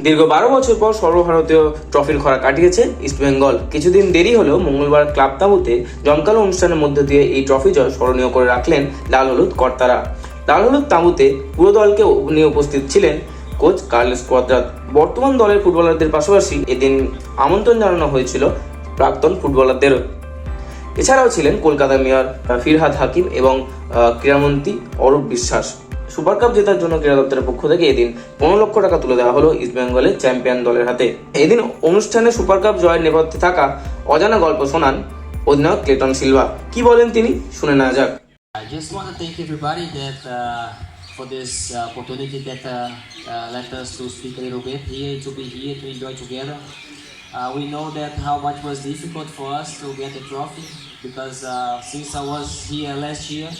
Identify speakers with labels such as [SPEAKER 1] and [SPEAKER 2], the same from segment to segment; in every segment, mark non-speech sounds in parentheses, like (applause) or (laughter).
[SPEAKER 1] দীর্ঘ বারো বছর পর সর্বভারতীয় ট্রফির খরা কাটিয়েছে ইস্টবেঙ্গল কিছুদিন দেরি হলেও মঙ্গলবার ক্লাব তাঁবুতে জমকালো অনুষ্ঠানের মধ্য দিয়ে এই ট্রফি জয় স্মরণীয় করে রাখলেন লাল হলুদ কর্তারা। লাল হলুদ তাঁবুতে পুরো দলকে নিয়ে উপস্থিত ছিলেন কোচ কার্লেস কোয়াদ্রাত বর্তমান দলের ফুটবলারদের পাশাপাশি এদিন আমন্ত্রণ জানানো হয়েছিল প্রাক্তন ফুটবলারদেরও। এছাড়াও ছিলেন কলকাতা মেয়র ফিরহাদ হাকিম এবং ক্রীড়ামন্ত্রী অরূপ বিশ্বাস। সুপার কাপ জেতার জন্য ক্রীড়া দপ্তরের পক্ষ থেকে এদিন পনেরো লক্ষ টাকা তুলে দেওয়া হলো ইস্টবেঙ্গলের চ্যাম্পিয়ন দলের হাতে এদিন অনুষ্ঠানে সুপার কাপ জয়ের নেপথ্যে থাকা অজানা গল্প শোনান অধিনায়ক ক্লেটন সিলভা কি বলেন তিনি শুনে নেওয়া যাক
[SPEAKER 2] I just want to thank everybody that uh, for this uh, opportunity that uh, uh, let us to speak a little bit here, to be here, to enjoy together. Uh, we know that how much was difficult for us to get the trophy because uh, since I was here last year,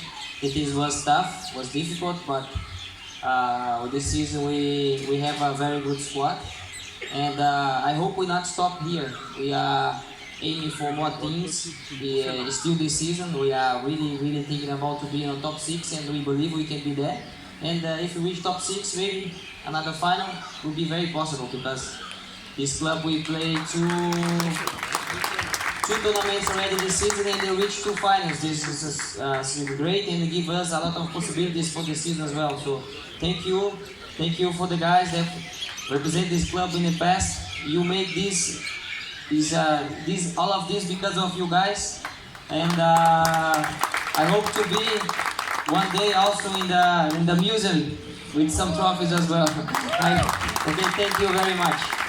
[SPEAKER 2] it is was tough, was difficult, but uh, this season we we have a very good squad, and uh, I hope we not stop here. We are aiming for more things. We, uh, still this season, we are really, really thinking about to be in the top six, and we believe we can be there. And uh, if we reach top six, maybe another final will be very possible because this club we play two two tournaments already this season and they reach two finals. This is uh, great and give us a lot of possibilities for the season as well. So thank you, thank you for the guys that represent this club in the past. You make this is uh, this all of this because of you guys, and uh, I hope to be one day also in the in the museum with some trophies as well. (laughs) Okay, thank you very much.